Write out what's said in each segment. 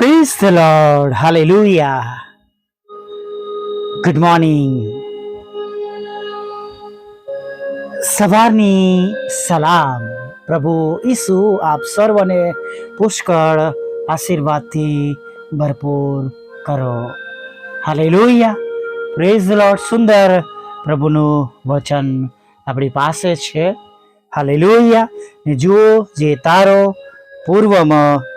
Praise the Lord. Hallelujah. Good morning સવારની સલામ. પ્રભુ ઈસુ, આપ સર્વને પુષ્કળ આશીર્વાદથી ભરપૂર કરો. હાલેલુયા પ્રેઝ ધ લોર્ડ સુંદર પ્રભુનું વચન આપણી પાસે છે. હાલેલુયા ને જુઓ, જે તારો પૂર્વમાં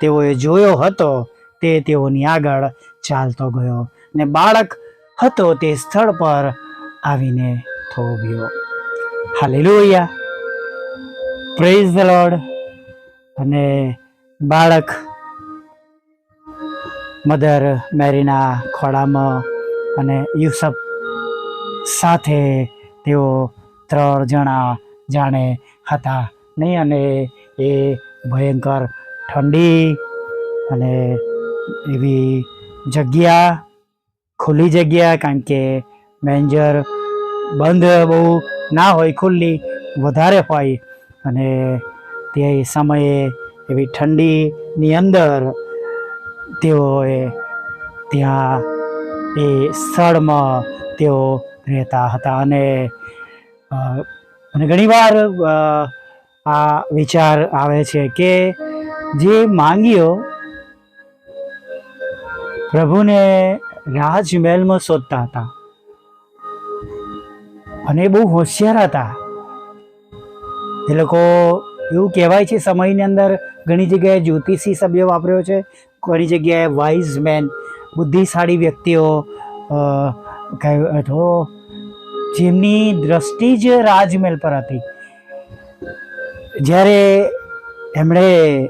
તેઓએ જોયો હતો, તે તેઓની આગળ ચાલતો ગયો ને બાળક હતો તે સ્થળ પર આવીને થોભ્યો. હાલેલુયા. પ્રેઝ ધ લોર્ડ અને બાળક મધર મેરીના ખોળામાં અને યુસફ સાથે તેઓ ત્રણ જણા જાણે હતા. નહીં, અને એ ભયંકર ઠંડી અને એવી જગ્યા, ખુલ્લી જગ્યા, કારણ કે મેન્જર બંધ બહુ ના હોય, ખુલ્લી વધારે હોય અને તે સમયે એવી ઠંડીની અંદર તેઓએ ત્યાં એ સ્થળમાં તેઓ રહેતા હતા. અને અને ઘણીવાર આ વિચાર આવે છે કે જે માંગ્યો, પ્રભુને રાજમહેલમાં શોધતા હતા. અને બહુ હોશિયાર હતા. એ લોકો એવું કહેવાય છે, સમયની અંદર ઘણી જગ્યાએ જ્યોતિષી શબ્દ વાપર્યો છે. ઘણી જગ્યાએ વાઇઝ મેન, બુદ્ધિશાળી વ્યક્તિઓ તો જેમની દ્રષ્ટિ જ રાજમહેલ પર હતી. જ્યારે એમણે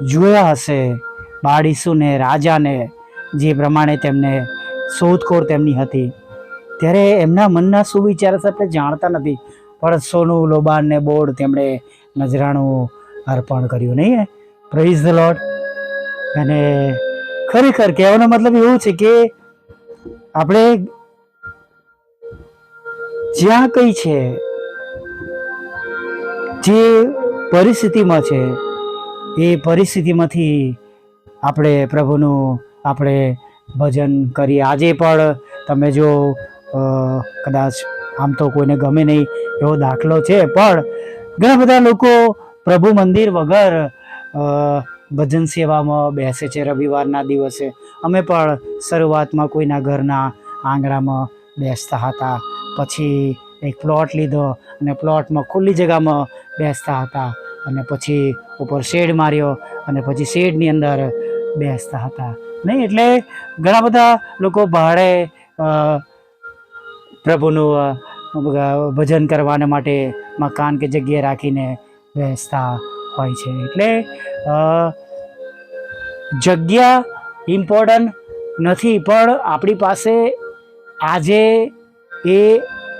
જોયા હશે બાળીસુને, રાજાને, જે પ્રમાણે તેમને શોધખોળ તેમની હતી. ત્યારે એમના મનના શું વિચાર હશે આપણે જાણતા નથી. પણ સોનું, લોબાન ને બોર્ડ તેમણે નજરાણું અર્પણ કર્યું, નહીં પ્રેઝ ધ લોર્ડ અને ખરેખર કહેવાનો મતલબ એવું છે કે આપણે જ્યાં કંઈ છે, જે પરિસ્થિતિમાં છે એ પરિસ્થિતિમાંથી આપણે પ્રભુનું આપણે ભજન કરીએ. આજે પણ તમે જો કદાચ આમ તો કોઈને ગમે નહીં એવો દાખલો છે, પણ ઘણા બધા લોકો પ્રભુ મંદિર વગર ભજન સેવામાં બેસે છે રવિવારના દિવસે. અમે પણ શરૂઆતમાં કોઈના ઘરના આંગણામાં બેસતા હતા. પછી એક પ્લોટ લીધો અને પ્લોટમાં ખુલ્લી જગામાં બેસતા હતા. અને પછી ઉપર શેડ માર્યો અને પછી શેડની અંદર બેસતા હતા. નહીં, એટલે ઘણા બધા લોકો ભાડે પ્રભુનું ભજન કરવાને માટે મકાન કે જગ્યાએ રાખીને બેસતા હોય છે. એટલે જગ્યા ઇમ્પોર્ટન્ટ નથી, પણ આપણી પાસે આજે એ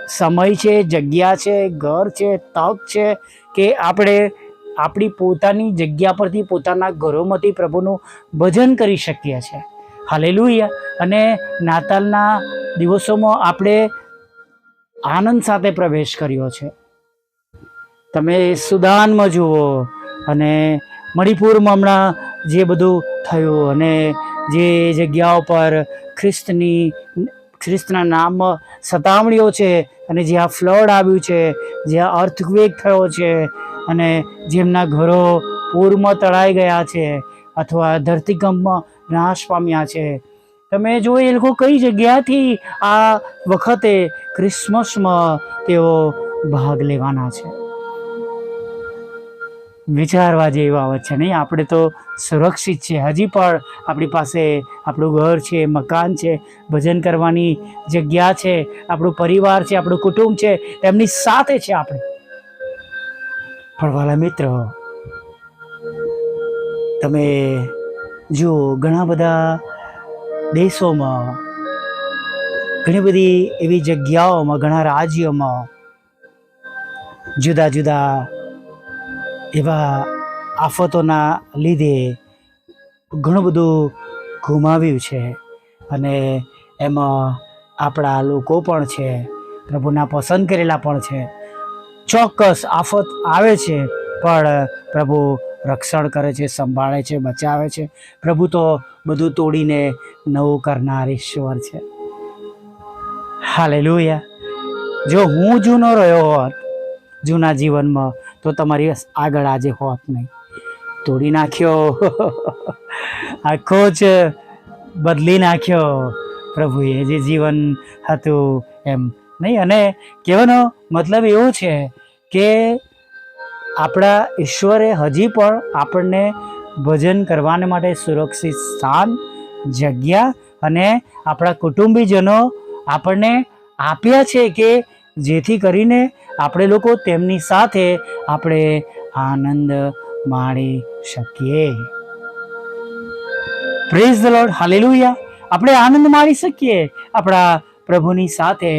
સમય છે, જગ્યા છે, ઘર છે, તક છે કે આપણે આપણી પોતાની જગ્યા પરથી પોતાના ઘરોમાંથી પ્રભુનું ભજન કરી શકીએ છીએ. હાલેલુયા. અને નાતાલના દિવસોમાં આપણે આનંદ સાથે પ્રવેશ કર્યો છે. તમે સુદાનમાં જુઓ અને મણિપુરમાં હમણાં જે બધું થયું અને જે જગ્યાઓ પર ખ્રિસ્તની, ખ્રિસ્તના નામ સતામણીઓ છે અને જ્યાં ફ્લડ આવ્યું છે, જ્યાં અર્થક્વેક થયો છે અને જેમના ઘરો પૂરમાં તળાઈ ગયા છે અથવા ધરતીકંપમાં નાશ પામ્યા છે. તમે જો એ લોકો કઈ જગ્યાથી આ વખતે ક્રિસમસમાં તેઓ ભાગ લેવાના છે? વિચારવા જેવી બાબત છે નહીં? આપણે તો સુરક્ષિત છે હજી પણ આપણી પાસે આપણું ઘર છે, મકાન છે, ભજન કરવાની જગ્યા છે, આપણું પરિવાર છે, આપણું કુટુંબ છે, તેમની સાથે છે આપણે. પણ વાલા મિત્રો, તમે જુઓ, ઘણા બધા દેશોમાં ઘણી બધી એવી જગ્યાઓમાં, ઘણા રાજ્યોમાં જુદા જુદા એવા આફતોના લીધે ઘણું બધું ગુમાવ્યું છે. અને એમાં આપણા લોકો પણ છે, પ્રભુના પસંદ કરેલા પણ છે. ચોક્કસ આફત આવે છે, પણ પ્રભુ રક્ષણ કરે છે, સંભાળે છે, બચાવે છે. પ્રભુ તો બધું તોડીને નવું કરનાર ઈશ્વર છે. હાલે જો હું જૂનો રહ્યો હોત, જૂના જીવનમાં, તો તમારી આગળ આજે હોત નહીં. તોડી નાખ્યો. આખો જ બદલી નાખ્યો. પ્રભુએ જે જીવન હતું, એમ નહીં, અને કહેવાનો મતલબ એવો છે કે આપણા ઈશ્વરે હજી પણ આપણને ભજન કરવાને માટે સુરક્ષિત સ્થાન, જગ્યા અને આપણા કુટુંબીજનો આપણને આપ્યા છે કે જેથી કરીને આપણે લોકો તેમની સાથે આપણે આનંદ માણી શકીએ. પ્રેઝ ધ લોર્ડ હાલેલુયા આપણે આનંદ માણી શકીએ આપણા પ્રભુની સાથે.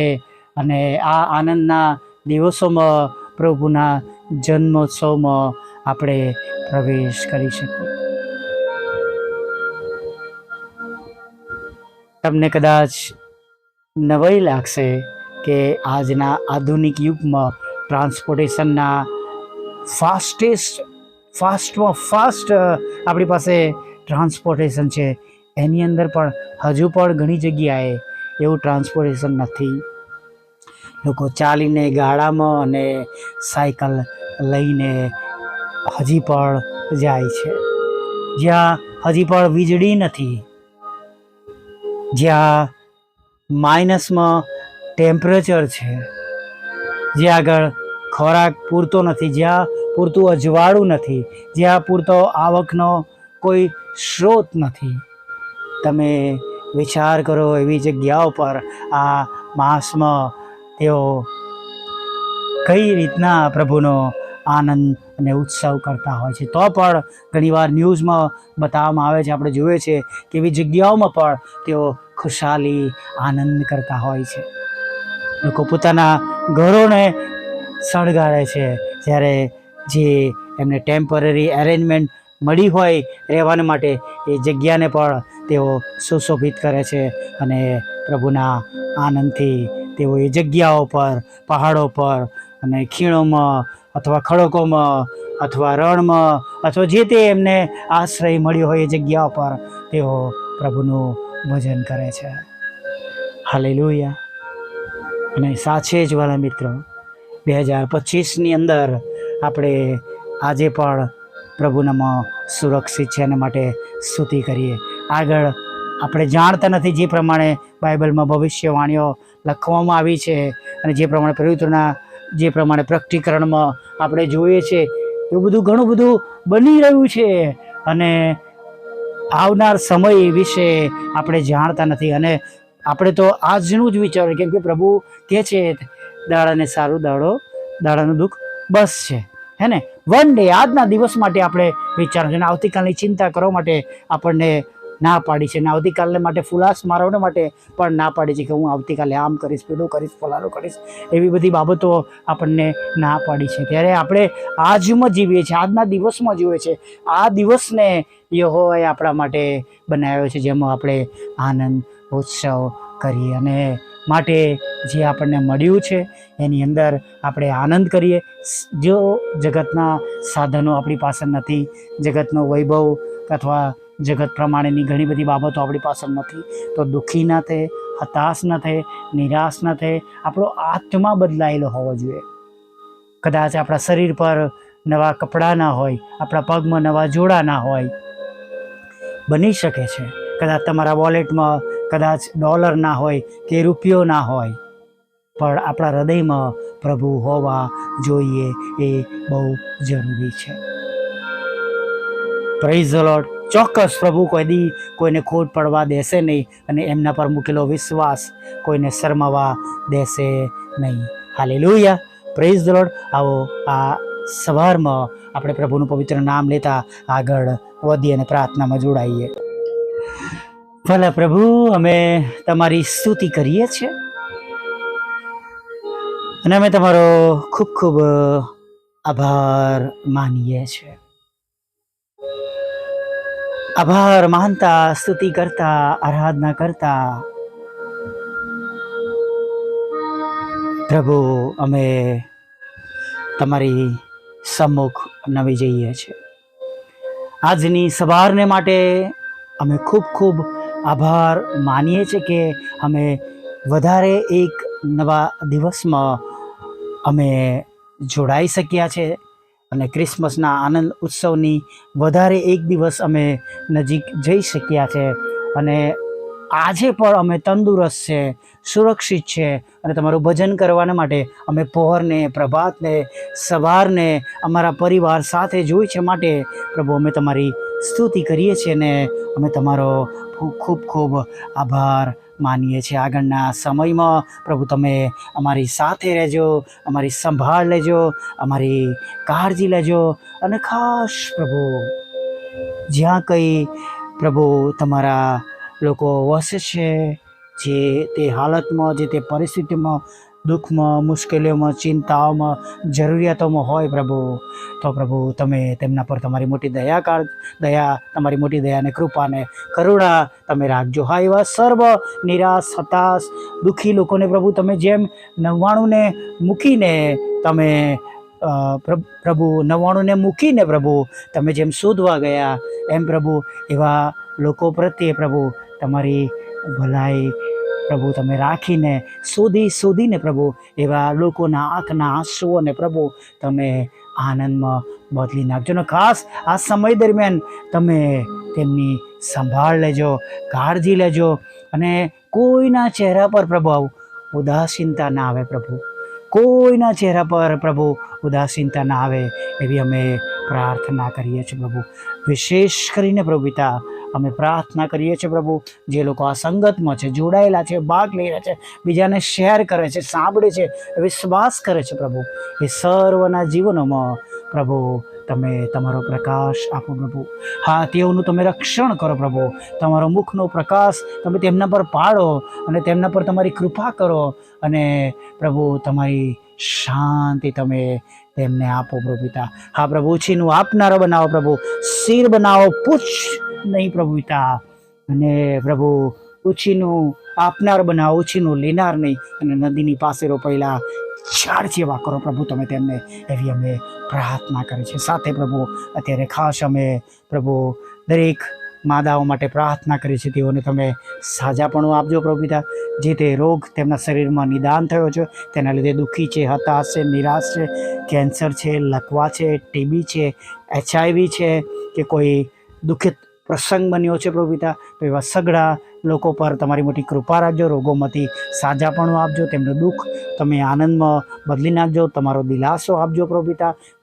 અને આ આનંદના દિવસોમાં પ્રભુના જન્મોત્સવમાં આપણે પ્રવેશ કરી શકીએ. તમને કદાચ નવાઈ લાગશે કે આજના આધુનિક યુગમાં ટ્રાન્સપોર્ટેશનના ફાસ્ટેસ્ટ, ફાસ્ટમાં ફાસ્ટ આપણી પાસે ટ્રાન્સપોર્ટેશન છે. એની અંદર પણ હજુ પણ ઘણી જગ્યાએ એવું ટ્રાન્સપોર્ટેશન નથી. લોકો ચાલીને ગાડામાં અને સાયકલ લઈને હજી પણ જાય છે. જ્યાં હજી પણ વીજળી નથી. જ્યાં માઇનસમાં ટેમ્પરેચર છે. જ્યાં આગળ ખોરાક પૂરતો નથી, જ્યાં પૂરતું અજવાળું નથી, જ્યાં પૂરતો આવકનો કોઈ સ્ત્રોત નથી. તમે વિચાર કરો એવી જગ્યાઓ પર આ માસમાં તેઓ કઈ રીતના પ્રભુનો આનંદ અને ઉત્સવ કરતા હોય છે? તો પણ ઘણીવાર ન્યૂઝમાં બતાવવામાં આવે છે, આપણે જોઈએ છે કે એવી જગ્યાઓમાં પણ તેઓ ખુશાલી, આનંદ કરતા હોય છે. લોકો પોતાના ઘરોને શણગારે છે. જ્યારે જે એમને ટેમ્પરરી એરેન્જમેન્ટ મળી હોય રહેવાને માટે, એ જગ્યાને પણ તેઓ સુશોભિત કરે છે અને પ્રભુના આનંદથી તેઓ એ જગ્યાઓ પર, પહાડો પર અને ખીણોમાં અથવા ખડકોમાં અથવા રણમાં અથવા જે તે એમને આશ્રય મળ્યો હોય એ જગ્યાઓ પર તેઓ પ્રભુનું ભજન કરે છે. હાલેલુયા. અને સાચે જ વાલા મિત્રો, બે હજાર પચીસની અંદર આપણે આજે પણ પ્રભુનામાં સુરક્ષિત છે એના માટે સ્તુતિ કરીએ. આગળ આપણે જાણતા નથી જે પ્રમાણે બાઇબલમાં ભવિષ્યવાણીઓ લખવામાં આવી છે અને જે પ્રમાણે પ્રવૃત્તિના જે પ્રમાણે પ્રકટીકરણમાં આપણે જોઈએ છે, એવું બધું ઘણું બધું બની રહ્યું છે. અને આવનાર સમય વિશે આપણે જાણતા નથી. અને આપણે તો આજનું જ વિચાર કેમ કે પ્રભુ કહે છે, દાડાને સારું દાડો, દાડાનું દુઃખ બસ છે. હે ને? વન ડે, આજના દિવસ માટે આપણે વિચારો અને આવતીકાલની ચિંતા કરવા માટે આપણને ના પાડી છે અને આવતીકાલને માટે ફુલાસ મારવવા માટે પણ ના પાડી છે કે હું આવતીકાલે આમ કરીશ, પેલું કરીશ, ફલાણું કરીશ, એવી બધી બાબતો આપણને ના પાડી છે. ત્યારે આપણે આજમાં જીવીએ છીએ, આજના દિવસમાં જીવીએ છીએ. આ દિવસને યહોવાએ આપણા માટે બનાવ્યો છે, જેમાં આપણે આનંદ, ઉત્સવ કરીએ અને માટે જે આપણને મળ્યું છે, એની અંદર આપણે આનંદ કરીએ. જો જગતના સાધનો આપણી પાસે નથી, જગતનો વૈભવ અથવા જગત પ્રમાણેની ઘણી બધી બાબતો આપણી પાસે નથી તો દુઃખી ન થાય હતાશ ન થાય નિરાશ ન થાય આપણો આત્મા બદલાયેલો હોવો જોઈએ. કદાચ આપણા શરીર પર નવા કપડાં ના હોય, આપણા પગમાં નવા જોડા ના હોય. બની શકે છે. કદાચ તમારા વોલેટમાં કદાચ ડોલર ના હોય કે રૂપિયો ના હોય. પણ આપણા હૃદયમાં પ્રભુ હોવા જોઈએ એ બહુ જરૂરી છે. પ્રેઝ લોર્ડ ચોક્કસ પ્રભુ, કોઈ દી કોઈને ખોટ પડવા દેશે નહીં અને એમના પર મૂકેલો વિશ્વાસ કોઈને શરમાવા દેશે નહીં. હાલે લોહિયા પ્રેઝ દોડ આવો આ સવારમાં આપણે પ્રભુનું પવિત્ર નામ લેતા આગળ વધીએ અને પ્રાર્થનામાં જોડાઈએ. ભલે પ્રભુ, અમે તમારી સ્તુતિ કરીએ છીએ અને અમે તમારો ખૂબ ખૂબ આભાર માનીએ છીએ. આભાર માનતા સ્તુતિ કરતા, આરાધના કરતા. પ્રભુ, અમે તમારી સમ્મુખ નવી જઈએ છીએ. આજની સવારને માટે અમે ખૂબ ખૂબ આભાર માનીએ છીએ કે અમે વધારે એક નવા દિવસમાં અમે જોડાઈ શક્યા છે. અને ક્રિસમસના આનંદ ઉત્સવની વધારે એક દિવસ અમે નજીક જઈ શક્યા છે. અને આજે પણ અમે તંદુરસ્ત છે, સુરક્ષિત છે અને તમારું ભજન કરવાના માટે અમે પહોરને, પ્રભાતને, સવારને, અમારા પરિવાર સાથે જોઈ છે માટે પ્રભુ અમે તમારી સ્તુતિ કરીએ છીએ ને અમે તમારો ખૂબ ખૂબ ખૂબ આભાર માનીએ છીએ. આગળના સમયમાં પ્રભુ તમે અમારી સાથે રહેજો, અમારી સંભાળ લેજો, અમારી કાળજી લેજો અને ખાસ પ્રભુ, જ્યાં કંઈ પ્રભુ તમારા લોકો વસે છે, જે તે હાલતમાં, જે તે પરિસ્થિતિમાં દુઃખમાં, મુશ્કેલીઓમાં, ચિંતાઓમાં, જરૂરિયાતોમાં હોય પ્રભુ. તો પ્રભુ, તમે તેમના પર તમારી મોટી દયા કાળ દયા, તમારી મોટી દયાને કૃપાને કરુણા તમે રાખજો. હા, એવા સર્વ નિરાશ, હતાશ, દુઃખી લોકોને પ્રભુ, તમે જેમ નવ્વાણુંને મૂકીને તમે પ્રભુ નવ્વાણુંને મૂકીને પ્રભુ, તમે જેમ શોધવા ગયા, એમ પ્રભુ, એવા લોકો પ્રત્યે પ્રભુ, તમારી ભલાઈ પ્રભુ, તમે રાખીને શોધી, શોધીને પ્રભુ, એવા લોકોના આંખના આંસુઓને પ્રભુ, તમે આનંદમાં બદલી નાખજો. ને ખાસ આ સમય દરમિયાન તમે તેમની સંભાળ લેજો, કાળજી લેજો અને કોઈના ચહેરા પર પ્રભુ ઉદાસીનતા ના આવે પ્રભુ. કોઈના ચહેરા પર પ્રભુ ઉદાસીનતા ના આવે એવી અમે પ્રાર્થના કરીએ છીએ પ્રભુ. વિશેષ કરીને પ્રભુ પિતા અમે પ્રાર્થના કરીએ છીએ પ્રભુ, જે લોકો આ સંગતમાં છે, જોડાયેલા છે, ભાગ લઈ રહ્યા છે, બીજાને શેર કરે છે, સાંભળે છે, વિશ્વાસ કરે છે પ્રભુ. એ સર્વના જીવનોમાં પ્રભુ, તમે તમારો પ્રકાશ આપો પ્રભુ. હા, તેઓનું તમે રક્ષણ કરો પ્રભુ. તમારો મુખનો પ્રકાશ તમે તેમના પર પાડો અને તેમના પર તમારી કૃપા કરો અને પ્રભુ, તમારી શાંતિ તમે તેમને આપો પ્રભુ પિતા હા પ્રભુ છીનું આપનારો બનાવો પ્રભુ. શિર બનાવો પૂછ નહીં પ્રભુ પિતા. અને પ્રભુ ઓછીનું આપનાર બનાવો ઓછીનું લેનાર નહીં. અને નદીની પાસે રોપાયેલા ચાર જેવા કરો પ્રભુ, તમે તેમને એવી અમે પ્રાર્થના કરી છે. સાથે પ્રભુ, અત્યારે ખાસ અમે પ્રભુ દરેક માદાઓ માટે પ્રાર્થના કરી છે. તેઓને તમે સાજાપણું આપજો પ્રભુ પિતા. જે તે રોગ તેમના શરીરમાં નિદાન થયો છે, તેના લીધે દુઃખી છે, હતાશ છે, નિરાશ છે, કેન્સર છે, લકવા છે, ટીબી છે, એચઆઈવી છે, કે કોઈ દુઃખિત પ્રસંગ બન્યો છે પ્રભુ તો એવા સગડા લોકો પર તમારી મોટી કૃપા રાખજો, રોગોમાંથી સાજાપણું આપજો, તેમનું દુઃખ તમે આનંદમાં બદલી નાખજો, તમારો દિલાસો આપજો પ્રભુ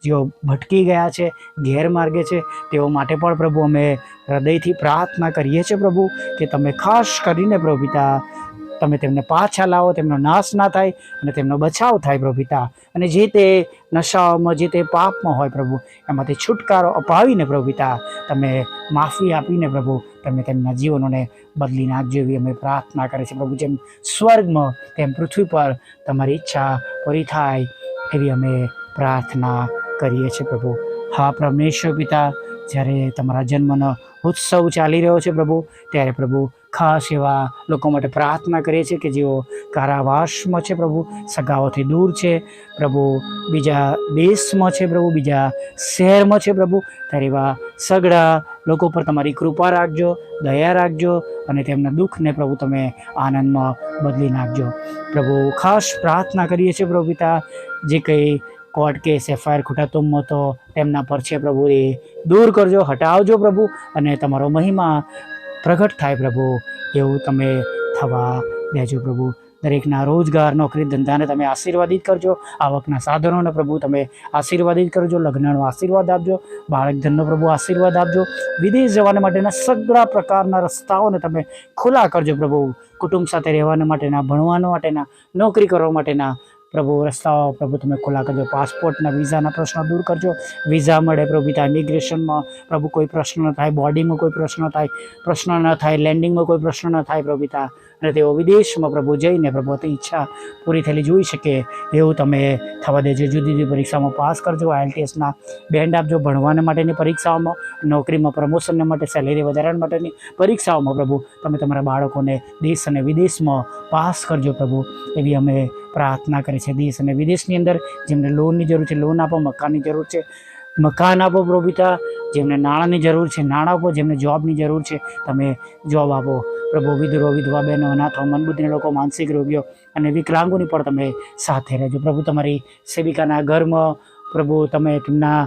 જેઓ ભટકી ગયા છે, ગેરમાર્ગે છે, તેઓ માટે પણ પ્રભુ અમે હૃદયથી પ્રાર્થના કરીએ છીએ પ્રભુ કે તમે ખાસ કરીને પ્રભુ તમે તેમને પાછા લાવો, તેમનો નાશ ના થાય અને તેમનો બચાવ થાય પ્રભુ પિતા. અને જે તે નશાઓમાં જે તે પાપમાં હોય પ્રભુ, એમાંથી છુટકારો અપાવીને પ્રભુ પિતા, તમે માફી આપીને પ્રભુ, તમે તેમના જીવનોને બદલી નાખજો એવી અમે પ્રાર્થના કરીએ છીએ. પ્રભુ જેમ સ્વર્ગમાં, તેમ પૃથ્વી પર તમારી ઈચ્છા પૂરી થાય એવી અમે પ્રાર્થના કરીએ છીએ પ્રભુ. હા, પરમેશ્વર પિતા, જ્યારે તમારા જન્મનો ઉત્સવ ચાલી રહ્યો છે પ્રભુ. ત્યારે પ્રભુ ખાસ એવા લોકો માટે પ્રાર્થના કરીએ છીએ કે જેઓ કારાવાસમાં છે પ્રભુ, સગાઓથી દૂર છે, પ્રભુ બીજા દેશમાં છે પ્રભુ, બીજા શહેરમાં છે પ્રભુ, ત્યારે એવા સગડા લોકો પર તમારી કૃપા રાખજો, દયા રાખજો અને તેમના દુઃખને પ્રભુ તમે આનંદમાં બદલી નાખજો. પ્રભુ ખાસ પ્રાર્થના કરીએ છીએ પ્રભુ પિતા, જે કંઈ કોર્ટ કેસ, એફઆઈઆર ખોટા તો તેમના પર છે પ્રભુ, એ દૂર કરજો, હટાવજો પ્રભુ અને તમારો મહિમા પ્રગટ થાય પ્રભુ. એવું તમે થવા દેજો પ્રભુ. દરેકના રોજગાર, નોકરી, ધંધાને તમે આશીર્વાદિત કરજો. આવકના સાધનોને પ્રભુ તમે આશીર્વાદિત કરજો. લગ્નનો આશીર્વાદ આપજો. બાળક ધનનો પ્રભુ આશીર્વાદ આપજો. વિદેશ જવાના માટેના સગળા પ્રકારના રસ્તાઓને તમે ખુલ્લા કરજો પ્રભુ. કુટુંબ સાથે રહેવાના માટેના, ભણવાના માટેના, નોકરી કરવા માટેના પ્રભુ રસ્તાઓ, પ્રભુ તમે ખુલ્લા કરજો. પાસપોર્ટના વિઝાના પ્રશ્નો દૂર કરજો. વિઝા મળે પ્રભુ પિતા ઇમિગ્રેશનમાં પ્રભુ કોઈ પ્રશ્ન ન થાય બોર્ડિંગમાં કોઈ પ્રશ્ન થાય. પ્રશ્ન ન થાય લેન્ડિંગમાં કોઈ પ્રશ્ન ન થાય પ્રભુ અને તેઓ વિદેશમાં પ્રભુ જઈને પ્રભુ ઈચ્છા પૂરી થયેલી જોઈ શકે. એવું તમે થવા દેજો. જુદી જુદી પરીક્ષામાં પાસ કરજો. આઈએલટીએસના બેન્ડ આપજો. ભણવાના માટેની પરીક્ષાઓમાં, નોકરીમાં પ્રમોશનને માટે સેલેરી વધારવા માટેની પરીક્ષાઓમાં પ્રભુ તમે તમારા બાળકોને દેશ અને વિદેશમાં પાસ કરજો પ્રભુ. એવી અમે પ્રાર્થના કરી છે. દેશ અને વિદેશની અંદર જેમને લોનની જરૂર છે લોન આપો, મકાનની જરૂર છે મકાન આપો પ્રભુ જેમને નાણાંની જરૂર છે, નાણાં આપો, જેમને જોબની જરૂર છે, તમે જોબ આપો. પ્રભુ વિધરો વિધવા બહેનો, અનાથો, મનબુદ્ધિને લોકો, માનસિક રોગીઓ અને વિકલાંગોની પણ તમે સાથે રહેજો. પ્રભુ, તમારી સેવિકાના ઘરમાં પ્રભુ, તમે તેમના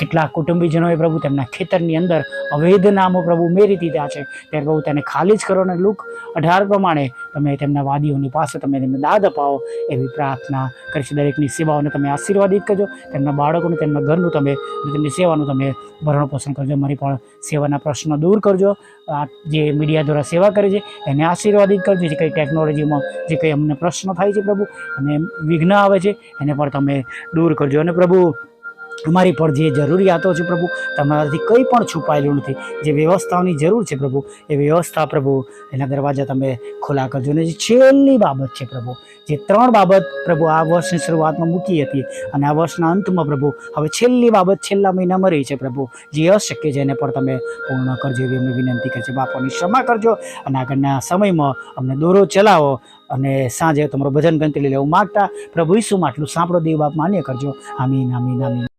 કેટલાક કુટુંબીજનોએ પ્રભુ તેમના ખેતરની અંદર અવૈધ નામો પ્રભુ મેરી દીધા છે. ત્યારે પ્રભુ તેને ખાલી જ કરો અને લુક અઢાર પ્રમાણે તમે તેમના વાદીઓની પાસે તમે તેમને દાદ અપાવો એવી પ્રાર્થના કરીશું દરેકની સેવાઓને તમે આશીર્વાદિત કરજો. તેમના બાળકોને, તેમના ઘરનું તમે, તેમની સેવાનું તમે ભરણ પોષણ કરજો. મારી પણ સેવાના પ્રશ્નો દૂર કરજો. આ જે મીડિયા દ્વારા સેવા કરે છે, એને આશીર્વાદિત કરજો. જે કંઈ ટેકનોલોજીમાં, જે કંઈ અમને પ્રશ્નો થાય છે પ્રભુ, અને વિઘ્ન આવે છે, એને પણ તમે દૂર કરજો. અને પ્રભુ અમારી પર જે જરૂરિયાતો છે પ્રભુ, તમારાથી કંઈ પણ છુપાયેલું નથી. જે વ્યવસ્થાઓની જરૂર છે પ્રભુ, એ વ્યવસ્થા પ્રભુ, એના દરવાજા તમે ખુલ્લા કરજો. અને જે છેલ્લી બાબત છે પ્રભુ, જે ત્રણ બાબત પ્રભુ આ વર્ષની શરૂઆતમાં મૂકી હતી અને આ વર્ષના અંતમાં પ્રભુ, હવે છેલ્લી બાબત છેલ્લા મહિનામાં રહી છે પ્રભુ. જે અશક્ય છે એને પણ તમે પૂર્ણ કરજો એવી અમે વિનંતી કરજો. બાપાની ક્ષમા કરજો અને આગળના સમયમાં અમને દોરો ચલાવો અને સાંજે તમારું ભજન ગંતલી લેવું માગતા પ્રભુ ઈસુમાં આટલું સાંભળો, દેવ બાપ માન્ય કરજો. આમીન આમીન આમીન.